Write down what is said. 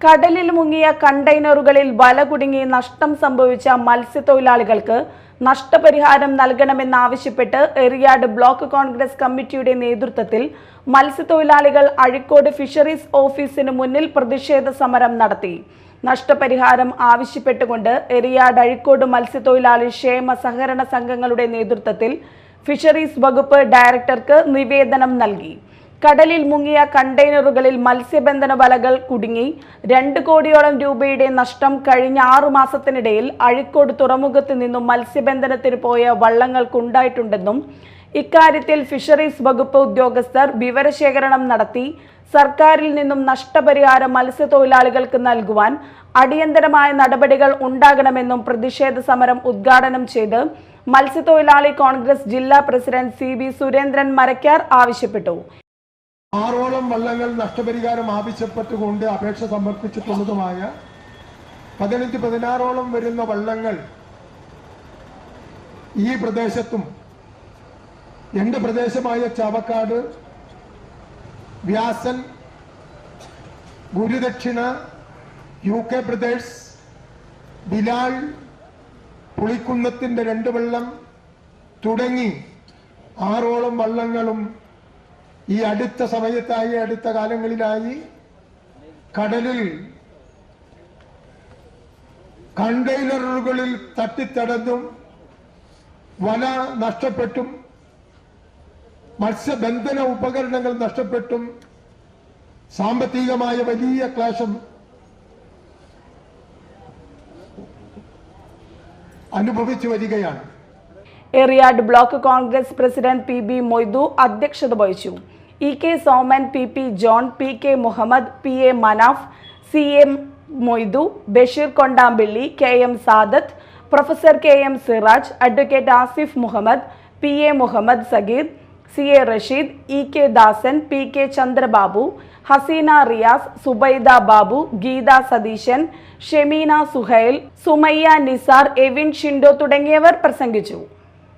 കടലിൽ മുങ്ങിയ കണ്ടെയ്നറുകളിൽ വല കുടുങ്ങി നഷ്ടം സംഭവിച്ച മത്സ്യത്തൊഴിലാളികൾക്ക് നഷ്ടപരിഹാരം നൽകണമെന്നാവശ്യപ്പെട്ട് എറിയാട് ബ്ലോക്ക് കോൺഗ്രസ് കമ്മിറ്റിയുടെ നേതൃത്വത്തിൽ മത്സ്യത്തൊഴിലാളികൾ അഴിക്കോട് ഫിഷറീസ് ഓഫീസിന് മുന്നിൽ പ്രതിഷേധ സമരം നടത്തി. നഷ്ടപരിഹാരം ആവശ്യപ്പെട്ടുകൊണ്ട് എറിയാട് അഴിക്കോട് മത്സ്യത്തൊഴിലാളി ക്ഷേമ സഹകരണ സംഘങ്ങളുടെ നേതൃത്വത്തിൽ ഫിഷറീസ് വകുപ്പ് ഡയറക്ടർക്ക് നിവേദനം നൽകി. കടലിൽ മുങ്ങിയ കണ്ടെയ്നറുകളിൽ മത്സ്യബന്ധന വലകൾ കുടുങ്ങി. രണ്ട് കോടിയോളം രൂപയുടെ നഷ്ടം കഴിഞ്ഞ ആറു മാസത്തിനിടയിൽ അഴിക്കോട് തുറമുഖത്ത് നിന്നും മത്സ്യബന്ധനത്തിന് പോയ വള്ളങ്ങൾക്കുണ്ടായിട്ടുണ്ടെന്നും ഇക്കാര്യത്തിൽ ഫിഷറീസ് വകുപ്പ് ഉദ്യോഗസ്ഥർ വിവരശേഖരണം നടത്തി. സർക്കാരിൽ നിന്നും നഷ്ടപരിഹാരം മത്സ്യത്തൊഴിലാളികൾക്ക് നൽകുവാൻ അടിയന്തരമായ നടപടികൾ ഉണ്ടാകണമെന്നും പ്രതിഷേധ സമരം ഉദ്ഘാടനം ചെയ്ത് മത്സ്യത്തൊഴിലാളി കോൺഗ്രസ് ജില്ലാ പ്രസിഡന്റ് സി സുരേന്ദ്രൻ മരക്കാർ ആവശ്യപ്പെട്ടു. ആറോളം വള്ളങ്ങൾ നഷ്ടപരിഹാരം ആവശ്യപ്പെട്ടുകൊണ്ട് അപേക്ഷ സമർപ്പിച്ചിട്ടുള്ളതുമായ പതിനഞ്ച് പതിനാറോളം വരുന്ന വള്ളങ്ങൾ ഈ പ്രദേശത്തും എന്റെ പ്രദേശമായ Chavakkad Vyasan Gurudakshina U K brothers Bilal പുളിക്കുന്നത്തിന്റെ രണ്ട് വള്ളം തുടങ്ങി ആറോളം വള്ളങ്ങളും ഈ അടുത്ത സമയത്തായി അടുത്ത കാലങ്ങളിലായി കടലിൽ കണ്ടെയ്നറുകളിൽ തട്ടിത്തടഞ്ഞും വല നഷ്ടപ്പെട്ടും മത്സ്യബന്ധന ഉപകരണങ്ങൾ നഷ്ടപ്പെട്ടും സാമ്പത്തികമായ വലിയ ക്ലേശം അനുഭവിച്ചു വരികയാണ്. Eriyad block Congress president P B Moidu അധ്യക്ഷത വഹിച്ചു. E K Soman P P John P K Muhammad P A Manaf C M Moidu Basheer Kondampilly K M Sadath professor K M Siraj advocate Asif Muhammad P A Muhammad Sagir C A Rasheed E K Dasan P K Chandrababu Haseena Riyas Subaida Babu Geetha Satheesan Shemeena Suhail Sumayya Nisar Evin Shindo തുടങ്ങിയവർ പ്രസംഗിച്ചു.